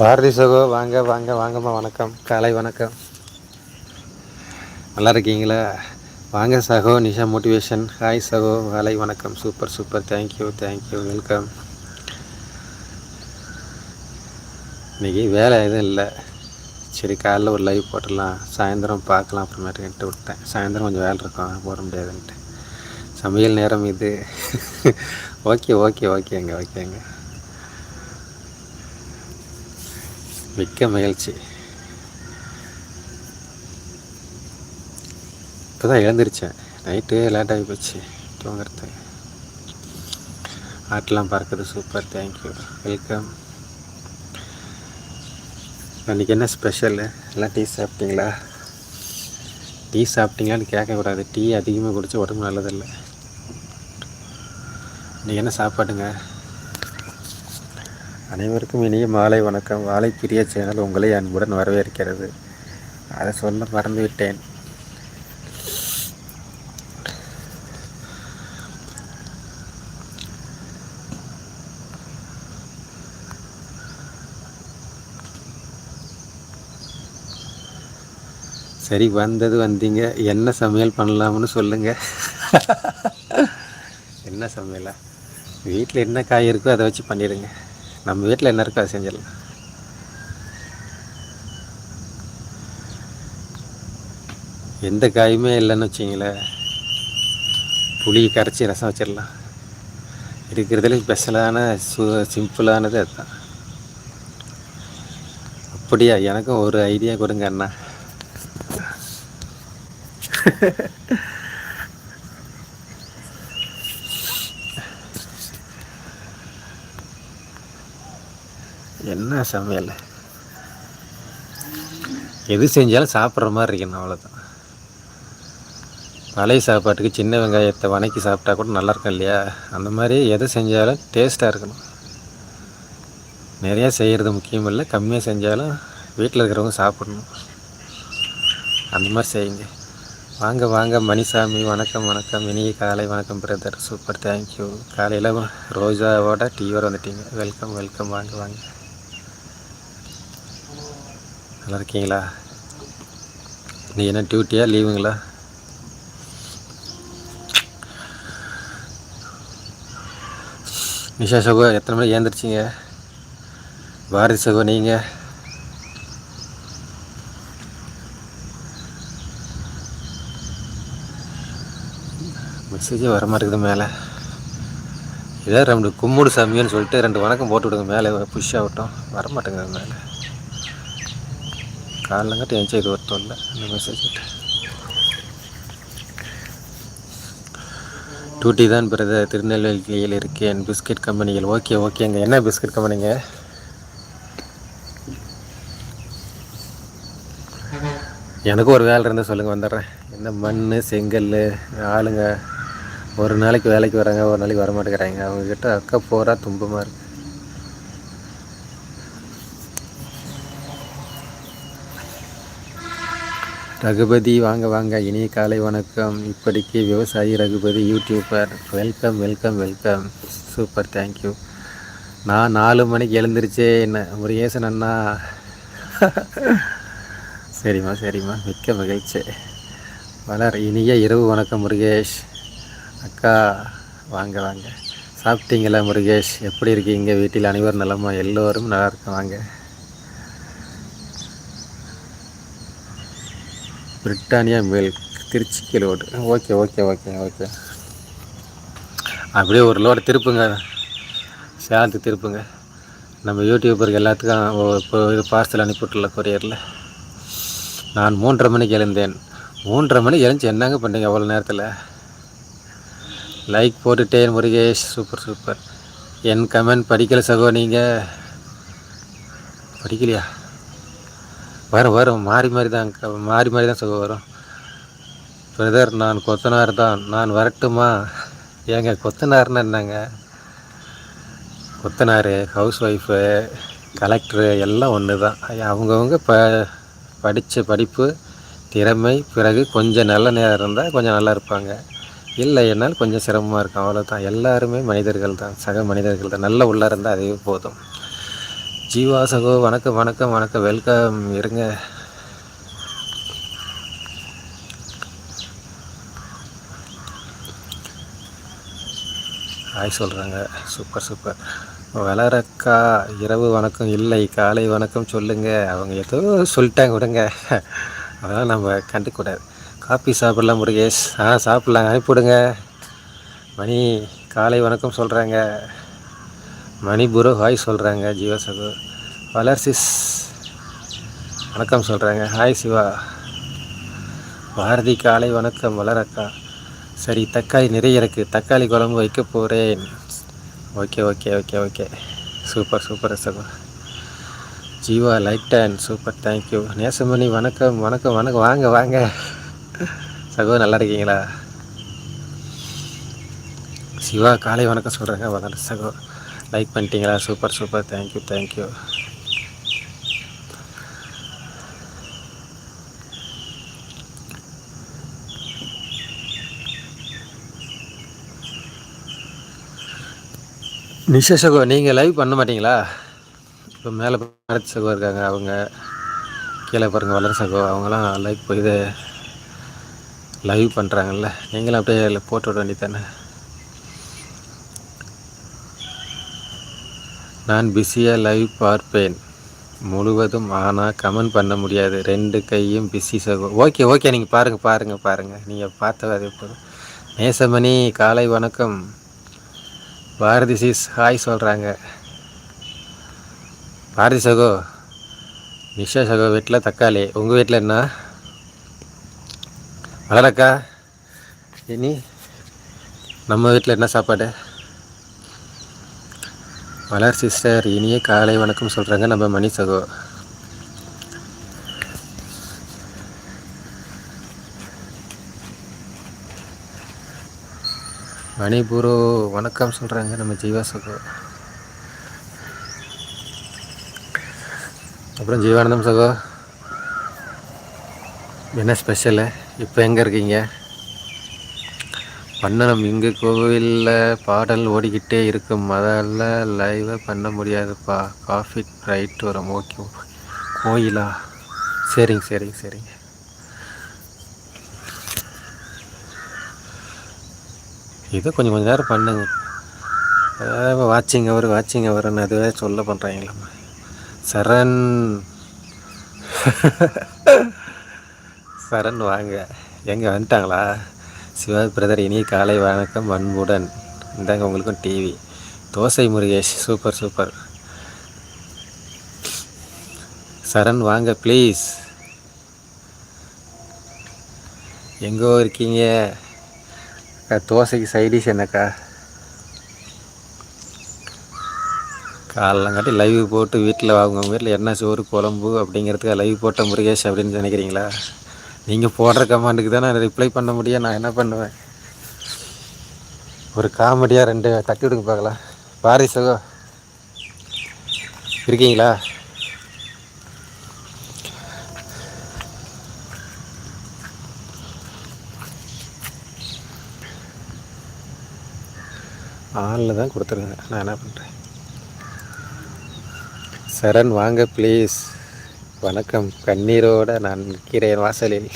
பாரதி சகோ வாங்க வாங்க வாங்கம்மா வணக்கம். காலை வணக்கம். நல்லா இருக்கீங்களா? வாங்க சகோ நிஷா மோட்டிவேஷன். ஹாய் சகோ காலை வணக்கம். Super super thank you thank you welcome இன்றைக்கி வேலை எதுவும் இல்லை. சரி காலைல ஒரு லைவ் போட்டுடலாம். சாயந்தரம் பார்க்கலாம். அப்புறமேட்டுக்கிட்டு விட்டேன். சாயந்தரம் கொஞ்சம் வேலை இருக்கும். போட முடியாதுன்ட்டு. சமையல் நேரம் இது. ஓகே ஓகே ஓகேங்க ஓகேங்க மிக்க மகிழ்ச்சி. இப்போ தான் எழுந்திரிச்சேன் நைட்டு லேட்டாகி போச்சு. தூங்குறது. ஆட்டெலாம் பார்க்குறது சூப்பர் தேங்க்யூ வெல்கம் அன்றைக்கி என்ன ஸ்பெஷலு எல்லாம் டீ சாப்பிட்டீங்களா? டீ சாப்பிட்டீங்களான்னு கேட்கக்கூடாது. டீ அதிகமாக குடித்தா உடம்பு நல்லதில்லை. இன்றைக்கி என்ன சாப்பாடுங்க? அனைவருக்கும் இனிய மாலை வணக்கம். வாழை பிரிய சேனல் உங்களை அன்புடன் வரவேற்கிறது. அதை சொல்ல மறந்துவிட்டேன். சரி வந்தது வந்தீங்க. என்ன சமையல் பண்ணலாம்னு சொல்லுங்கள் என்ன சமையலா? வீட்டில் என்ன காய் இருக்கோ அதை வச்சு பண்ணிடுங்க. நம்ம வீட்டில் என்ன இருக்கோ அதை செஞ்சிடலாம். எந்த காயுமே இல்லைன்னு வச்சிங்களேன். புளி கரைச்சி ரசம் வச்சிடலாம். இருக்கிறதுல ஸ்பெஷலான சு சிம்பிளானது அதுதான். அப்படியா? எனக்கும் ஒரு ஐடியா கொடுங்க அண்ணா. என்ன சமையல்? எது செஞ்சாலும் சாப்பிட்ற மாதிரி இருக்கணும் அவ்வளோதான் பழைய சாப்பாட்டுக்கு சின்ன வெங்காயத்தை வணக்கி சாப்பிட்டா கூட நல்லாயிருக்கும் இல்லையா? அந்த மாதிரி எது செஞ்சாலும் டேஸ்ட்டாக இருக்கணும். நிறையா செய்கிறது முக்கியம் இல்லை. கம்மியாக செஞ்சாலும் வீட்டில் இருக்கிறவங்க சாப்பிடணும். அந்த மாதிரி செய்யுங்க. வாங்க வாங்க மணிசாமி வணக்கம் வணக்கம். இனிய காலை வணக்கம் பிரதர் சூப்பர் தேங்க்யூ காலையில் ரோஜாவோட டீயோட வந்துட்டீங்க. வெல்கம் வெல்கம் வாங்க வாங்க. நல்லா இருக்கீங்களா நீ என்ன டியூட்டியா லீவுங்களா நிஷா சகோ எத்தனை மணிக்கு ஏந்திரிச்சிங்க பாரதி சகோ நீங்கள் மெசேஜே வர மாட்டேங்குது மேலே. இதான் ரெண்டு கும்முடு சாமின்னு சொல்லிட்டு ரெண்டு வணக்கம் போட்டு விடுங்க மேலே புஷ் ஆகட்டும். வர மாட்டேங்குது மேலே. காலங்கட்டு என்ஜாய் இது ஒருத்தம் இல்லை இந்த மெசேஜ் டூட்டி தான் பிரதர் திருநெல்வேலியில் இருக்கேன் பிஸ்கட் கம்பெனிகள் ஓகே ஓகேங்க என்ன பிஸ்கட் கம்பெனிங்க எனக்கும் ஒரு வேலை இருந்தால் சொல்லுங்கள் வந்துடுறேன் என்ன மண் செங்கல் ஆளுங்க ஒரு நாளைக்கு வேலைக்கு வராங்க ஒரு நாளைக்கு வர மாட்டேங்கிறாங்க அவங்கக்கிட்ட அக்கா போகிறா துன்பமாக இருக்குது ரகுபதி வாங்க வாங்க இனிய காலை வணக்கம். இப்படிக்கு விவசாயி Raghupathi youtuber welcome welcome welcome super thank you நான் நாலு மணிக்கு எழுந்திரிச்சே என்ன முருகேசன் அண்ணா. சரிம்மா சரிம்மா. மிக்க மகிழ்ச்சி. வளர் இனிய இரவு வணக்கம் முருகேஷ். அக்கா வாங்க வாங்க. சாப்பிட்டீங்களா முருகேஷ்? எப்படி இருக்கீங்க? வீட்டில் அனைவரும் நலமா? எல்லோரும் நல்லா வாங்க. Britannia milk Trichy load okay okay okay okay. அப்படியே ஒரு லோடு திருப்புங்க. சேலத்துக்கு திருப்புங்க. நம்ம யூடியூபருக்கு எல்லாத்துக்கும் இப்போ இது பார்சல் அனுப்பிவிட்டுல கொரியரில் நான் மூன்றரை மணிக்கு எழுந்தேன். மூன்றரை மணிக்கு எழுந்து என்னங்க பண்ணுறீங்க அவ்வளோ நேரத்தில்? லைக் போட்டுட்டேன் முருகேஷ். சூப்பர் சூப்பர் என் கமெண்ட் படிக்கலை சகோ நீங்கள் படிக்கலையா? வரும் வரும். மாறி மாறி தான் மாறி மாறி தான் சுகம் வரும். பிரதர் நான் கொத்தனார் தான். நான் வரட்டுமா? ஏங்க கொத்தனார்னு என்னங்க? கொத்தனார் ஹவுஸ் ஒய்ஃபு கலெக்டரு எல்லாம் ஒன்று தான். அவங்கவுங்க ப படித்த படிப்பு திறமை பிறகு கொஞ்சம் நல்ல நேரம் இருந்தால் கொஞ்சம் நல்லா இருப்பாங்க. இல்லை என்னால் கொஞ்சம் சிரமமாக இருக்கும். அவ்வளோதான் எல்லாருமே மனிதர்கள் தான். சக மனிதர்கள் தான். நல்ல உள்ளாக இருந்தால் அதுவே போதும். ஜீவா சகோ வணக்கம் வணக்கம் வணக்கம். வெல்கம் இருங்க. ஹாய் சொல்கிறாங்க சூப்பர் சூப்பர் வளரக்கா இரவு வணக்கம் இல்லை. காலை வணக்கம் சொல்லுங்கள் அவங்க ஏதோ சொல்லிட்டாங்க விடுங்க. அதெல்லாம் நம்ம கண்டுக்கூடாது காப்பி சாப்பிட்லாம் முருகேஷ். ஆ சாப்பிட்லாம். அனுப்பிவிடுங்க. மணி காலை வணக்கம் சொல்கிறாங்க மணிபுரோ ஹாய் சொல்கிறாங்க ஜீவா சகோ. வளர்சிஸ் வணக்கம் சொல்கிறாங்க ஹாய் சிவா. பாரதி காலை வணக்கம் வளரக்கா. சரி தக்காளி நிறைய இருக்குது தக்காளி குழம்பு வைக்க போகிறேன் okay okay okay okay. Super super சகோ ஜீவா லைக் டேன். சூப்பர் தேங்க்யூ நேசமணி வணக்கம் வணக்கம் வணக்கம். வாங்க வாங்க. சகோ நல்லா இருக்கீங்களா? சிவா காலை வணக்கம் சொல்கிறாங்க வளர சகோ. லைக் பண்ணிட்டீங்களா? Super super. Thank you thank you Nisha சகோ நீங்கள் லைவ் பண்ண மாட்டீங்களா? இப்போ மேலே பாரத் சகோ இருக்காங்க. அவங்க கீழே பாருங்கள் வளர சகோ. அவங்களாம் லைவ் போய் லைவ் பண்ணுறாங்கல்ல நீங்களும் அப்படியே போட்டு விட வேண்டியதானே நான் பிஸியாக லைவ் பார்ப்பேன். முழுவதும் ஆனால் கமெண்ட் பண்ண முடியாது. ரெண்டு கையும் பிஸி சகோ ஓகே ஓகே நீங்கள் பாருங்கள் பாருங்கள் பாருங்கள் நீங்கள் பார்த்த அதே போதும் நேசமணி காலை வணக்கம். பாரதி சீஸ் ஹாய் சொல்கிறாங்க பாரதி சகோ நிஷா சகோ வீட்டில் தக்காளி. உங்கள் வீட்டில் என்ன? வளரக்கா இனி நம்ம வீட்டில் என்ன சாப்பாடு? மலர் சிஸ்டர் இனிய காலை வணக்கம் சொல்கிறாங்க நம்ம மணி சகோ. மணிபுரு வணக்கம் சொல்கிறாங்க நம்ம ஜீவா சகோ. அப்புறம் ஜீவானந்தம் சகோ. என்ன ஸ்பெஷலு இப்போ எங்கே இருக்கீங்க? பண்ணணும் இங்கே கோவிலில் பாடல் ஓடிக்கிட்டே இருக்கும். அதெல்லாம் லைவாக பண்ண முடியாதுப்பா. காஃபி ரைட் வரும். ஓகே கோயிலா? சரிங்க சரிங்க சரிங்க. இதை கொஞ்சம் கொஞ்சம் நேரம் பண்ணுங்க. வாட்சிங் அவர் வாட்சிங் அவர்னு அதுவே சொல்ல பண்ணுறாங்களம்மா சரண். சரண் வாங்க. எங்கே வந்துட்டாங்களா? சிவா பிரதர் இனி காலை வணக்கம் அன்புடன். இந்தாங்க உங்களுக்கும் TV dosa Murugesh super super Charan வாங்க ப்ளீஸ் எங்கோ இருக்கீங்க? அக்கா தோசைக்கு சைடிஷ் என்னக்கா? காலங்காட்டி லைவ் போட்டு வீட்டில் அவங்க வீட்டில் என்ன சோறு குழம்பு அப்படிங்கிறதுக்கு லைவ் போட்ட முருகேஷ் அப்படின்னு நினைக்கிறீங்களா? நீங்கள் போடுற கமாண்டுக்கு தான் நான் ரிப்ளை பண்ண முடியும் நான் என்ன பண்ணுவேன்? ஒரு காமெடியாக ரெண்டு தட்டி விடுங்க பார்க்கலாம். பாரி சகோ இருக்கீங்களா? ஆளில் தான் கொடுத்துருங்க நான் என்ன பண்ணுறேன் சரண் வாங்க ப்ளீஸ் வணக்கம். கண்ணீரோட நான் நிற்கிறேன் வாசலில்.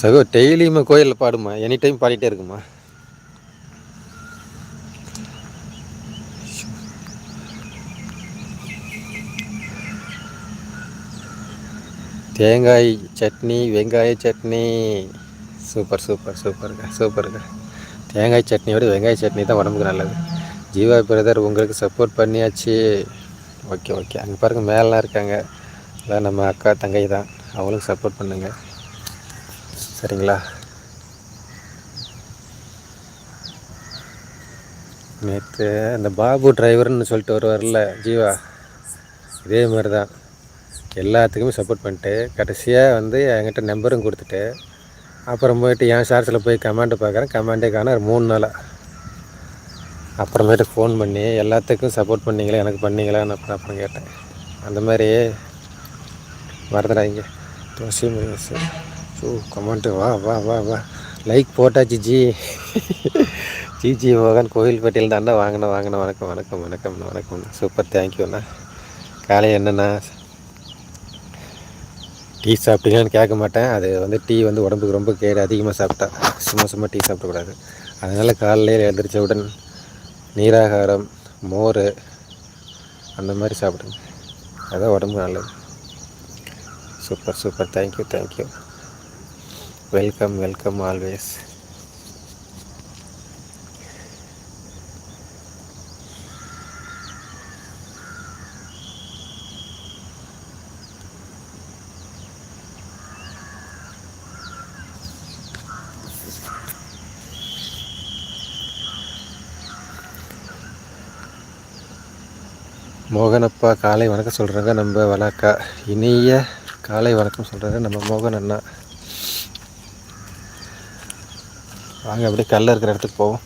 சகோ டெய்லியுமே கோயிலில் பாடுமா? எனி டைம் பாடிட்டே இருக்குமா? தேங்காய் சட்னி வெங்காய சட்னி. சூப்பர் சூப்பர் சூப்பருங்க சூப்பருங்க தேங்காய் சட்னியோட வெங்காய சட்னி தான் உடம்புக்கு நல்லது. ஜீவா பிரதர் உங்களுக்கு சப்போர்ட் பண்ணியாச்சு. ஓகே ஓகே அங்கே பாருங்கள் மேலாம் இருக்காங்க. அதான் நம்ம அக்கா தங்கை தான். அவங்களுக்கு சப்போர்ட் பண்ணுங்கள் சரிங்களா? நேற்று அந்த பாபு டிரைவர்னு சொல்லிட்டு வருவார்ல ஜீவா? இதே மாதிரி தான் எல்லாத்துக்குமே சப்போர்ட் பண்ணிட்டு கடைசியாக வந்து என்கிட்ட நம்பரும் கொடுத்துட்டு அப்புறம் போயிட்டு என் ஷார்ட்ஸில் போய் கமாண்டு பார்க்குறேன். கமாண்டே காண மூணு நாளாக அப்புறமேட்டு ஃபோன் பண்ணி எல்லாத்துக்கும் சப்போர்ட் பண்ணீங்களா? எனக்கு பண்ணீங்களான்னு அப்புறம் அப்புறம் கேட்டேன். அந்த மாதிரி மறந்துடாதீங்க. தோசை. ஸோ கமெண்ட்டு வா வா வா வா. லைக் போட்டாச்சு ஜி. ஜிஜி மோகன் கோயில்பட்டியில் தாண்டா வாங்கின வாங்கின வணக்கம் வணக்கம் வணக்கம் வணக்கம். சூப்பர் தேங்க்யூண்ணா காலை என்னண்ணா? டீ சாப்பிட்டீங்கன்னு கேட்க மாட்டேன். அது வந்து டீ வந்து உடம்புக்கு ரொம்ப கேடு. அதிகமாக சாப்பிட்டா சும்மா சும்மா டீ சாப்பிடக்கூடாது. அதனால் காலையில் எழுந்திரிச்சவுடன் நீராகாரம் மோர் அந்த மாதிரி சாப்பிடுங்க. அதான் உடம்பு நல்லது. Super super. Thank you thank you welcome welcome always Mohanappa காலை வணக்கம் சொல்கிறாங்க நம்ம வழக்கா இனிய காலை வணக்கம் சொல்கிறாங்க நம்ம மோகன் அண்ணா. வாங்க அப்படியே கல்ல இருக்கிற இடத்துக்கு போவோம்.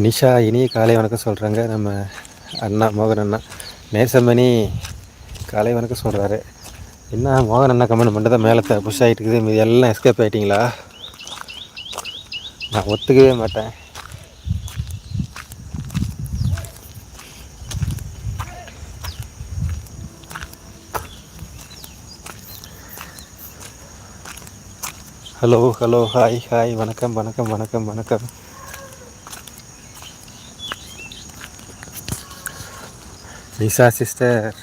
நிஷா இனிய காலை வணக்கம் சொல்கிறாங்க நம்ம அண்ணா மோகன் அண்ணா. நேசமணி காலை வணக்கம் சொல்கிறாரு என்ன மோகன் அண்ணா கமெண்ட் மட்டும் தான் மேலே புஷ் ஆகிட்டு இருக்குது எல்லாம் எஸ்கேப் ஆகிட்டிங்களா நான் ஒத்துக்கவே மாட்டேன். ஹலோ ஹலோ ஹாய் ஹாய் வணக்கம் வணக்கம் வணக்கம் வணக்கம். நிஷா சிஸ்டர்.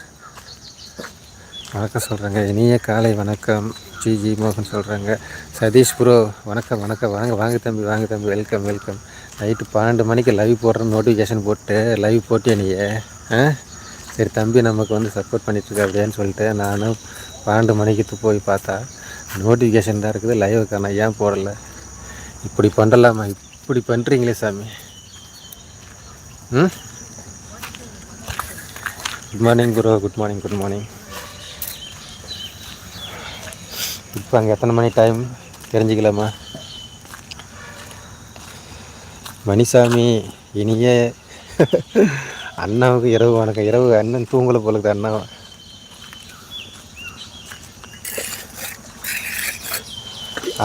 வணக்கம் சொல்கிறேங்க இனிய காலை வணக்கம். ஜிஜி மோகன் சொல்கிறாங்க சதீஷ் ப்ரோ வணக்கம் வணக்கம். வாங்க வாங்க தம்பி வாங்க தம்பி. Welcome welcome. நைட்டு பன்னெண்டு மணிக்கு லைவ் போடுற நோட்டிஃபிகேஷன் போட்டு லைவ் போட்டியா நீயே? ஆ? சரி தம்பி நமக்கு வந்து சப்போர்ட் பண்ணிட்டுருக்க அப்படின்னு சொல்லிட்டு நானும் பன்னெண்டு மணிக்கு போய் பார்த்தா நோட்டிஃபிகேஷன் தான் இருக்குது. லைவ் காண ஏன் போடலை? இப்படி பண்ணலாமா? இப்படி பண்ணுறீங்களே சாமி. ம்? Good morning bro good morning good morning இப்போ அங்கே எத்தனை மணி டைம் தெரிஞ்சுக்கலாமா? மணிசாமி இனிய அண்ணாவுக்கு இரவு வணக்கம். இரவு அண்ணன் தூங்கலை போலுக்கு அண்ணா.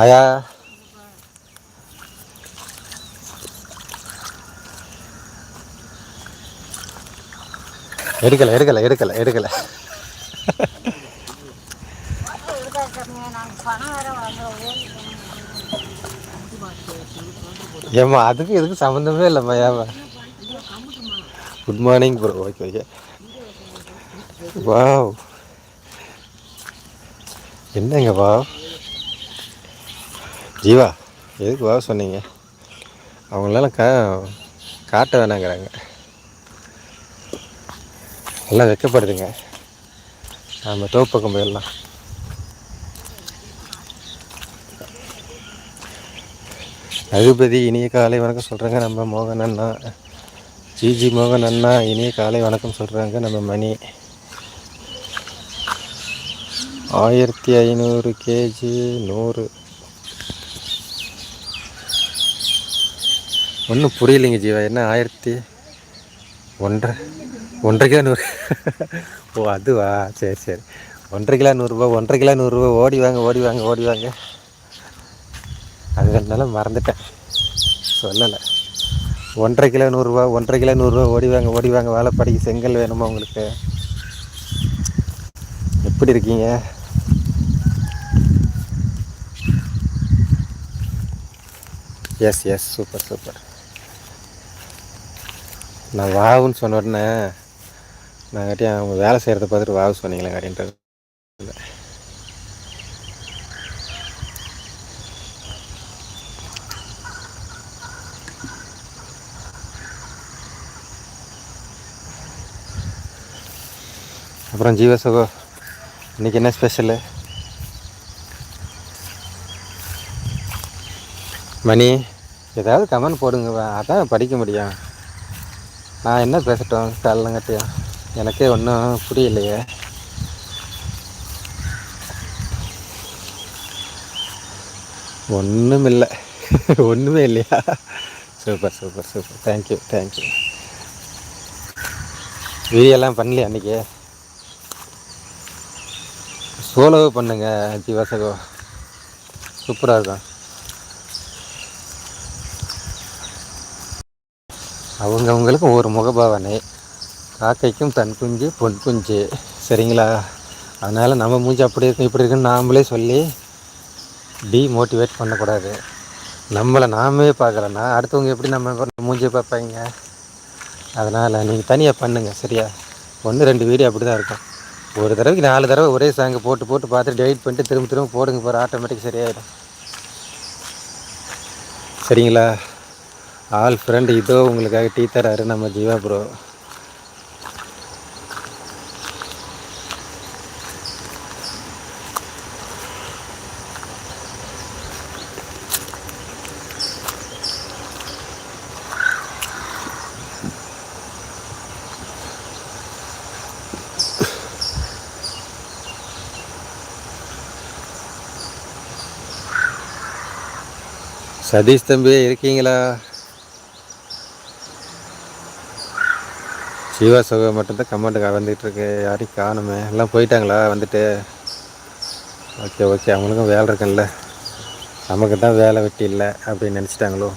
ஆயா. எடுக்கலை எடுக்கலை எடுக்கலை எடுக்கலை. ஏம்மா அதுக்கு எதுக்கு சம்மந்தமே இல்லைம்மா ஏமா good morning bro okay okay wow என்னங்க வா? ஜீவா எதுக்கு வா சொன்னீங்க? அவங்களால கா காட்ட வேணாங்கிறாங்க. நல்லா வைக்கப்படுதுங்க. நம்ம தோப்பக்கம் போயிடலாம். ரகுபதி இனிய காலை வணக்கம் சொல்கிறாங்க நம்ம மோகன் அண்ணா. ஜிஜி மோகன் அண்ணா இனிய காலை வணக்கம் சொல்கிறாங்க நம்ம மணி. ஆயிரத்தி ஐநூறு கேஜி நூறு. ஒன்றும் புரியலைங்க ஜீவா என்ன ஆயிரத்தி ஒன்றரை? ஒன்றரை கிலோ நூறு. ஓ அதுவா? சரி சரி. ஒன்றரை கிலோ நூறுரூவா ஒன்றரை கிலோ நூறுரூவா ஓடி வாங்க ஓடி வாங்க ஓடி வாங்க. அது மறந்துட்டேன். சொல்லலை. ஒன்றரை கிலோ நூறுரூவா ஒன்றரை கிலோ நூறுரூவா ஓடி வாங்க ஓடி வாங்க. வாழைப்படிக்கு செங்கல் வேணுமா உங்களுக்கு? எப்படி இருக்கீங்க? எஸ் எஸ் சூப்பர் சூப்பர் நான் வாவுன்னு சொன்ன உடனே நான் கட்டியும் அவங்க வேலை செய்கிறத பார்த்துட்டு வாவு சொன்னீங்களே கட்டின்றது அப்புறம் ஜீவசுகோ இன்றைக்கி என்ன ஸ்பெஷலு? மணி ஏதாவது கமெண்ட் போடுங்க அதான் படிக்க முடியும். நான் என்ன பேசட்டும் கட்டலைங்கட்டியா எனக்கே ஒன்றும் புரியலையே. ஒன்றும் இல்லை ஒன்றுமே இல்லையா? Super super super. Thank you thank you வீடியோலாம் பண்ணலையா அன்றைக்கி சோலோவே பண்ணுங்க ஜீவாசகோ சூப்பராக இருக்கும். அவங்கவுங்களுக்கு ஒரு முகபாவனை. காக்கைக்கும் தன் குஞ்சு பொன் குஞ்சு சரிங்களா? அதனால் நம்ம மூஞ்சி அப்படி இருக்கும் இப்படி இருக்குன்னு நாமளே சொல்லி டிமோட்டிவேட் பண்ணக்கூடாது. நம்மளை நாமே பார்க்கலன்னா அடுத்தவங்க எப்படி நம்ம மூஞ்சி பார்ப்பாங்க? அதனால் நீங்கள் தனியாக பண்ணுங்கள் சரியா? ஒன்று ரெண்டு வீடியோ அப்படி தான் இருக்கும். ஒரு தடவைக்கு நாலு தடவை ஒரே சாங்கு போட்டு போட்டு பார்த்துட்டு டெலிட் பண்ணிட்டு திரும்ப திரும்ப போடுங்க போகிற ஆட்டோமேட்டிக் சரியாயிடும். சரிங்களா? ஆல் ஃப்ரெண்ட் இதோ உங்களுக்காக டீ தராரு நம்ம ஜீவா ப்ரோ சதீஷ் தம்பி இருக்கீங்களா? சிவா சுக மட்டும்தான் கமெண்ட்டுக்கு வந்துட்டு இருக்கு. யாரையும் காணுமே. எல்லாம் போயிட்டாங்களா? வந்துட்டு. ஓகே ஓகே அவங்களுக்கும் வேலை இருக்குல்ல நமக்கு தான் வேலை வெட்டி இல்லை அப்படின்னு நினச்சிட்டாங்களோ?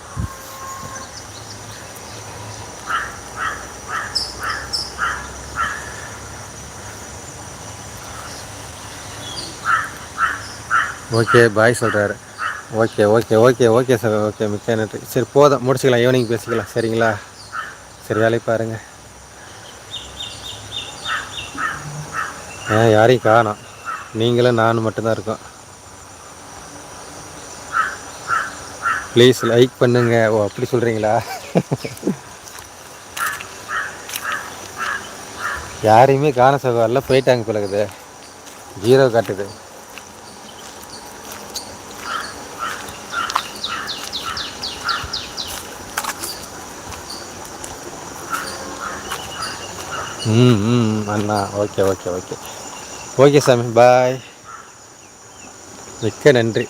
ஓகே பாய் சொல்கிறாரு okay okay okay okay sir okay மிக்க நன்றி. சரி போதும். முடிச்சுக்கலாம். ஈவினிங் பேசிக்கலாம். சரிங்களா? சரி வேலையை பாருங்கள் ஆ யாரையும் காணோம். நீங்களும் நானும் மட்டும்தான் இருக்கோம். ப்ளீஸ் லைக் பண்ணுங்க. ஓ அப்படி சொல்கிறீங்களா யாரையுமே காண சகோதரில் போயிட்டாங்க பிள்ளைக்குது ஜீரோ காட்டுது. ம் ம் அண்ணா ஓகே ஓகே ஓகே ஓகே சாமி பாய் மிக்க நன்றி.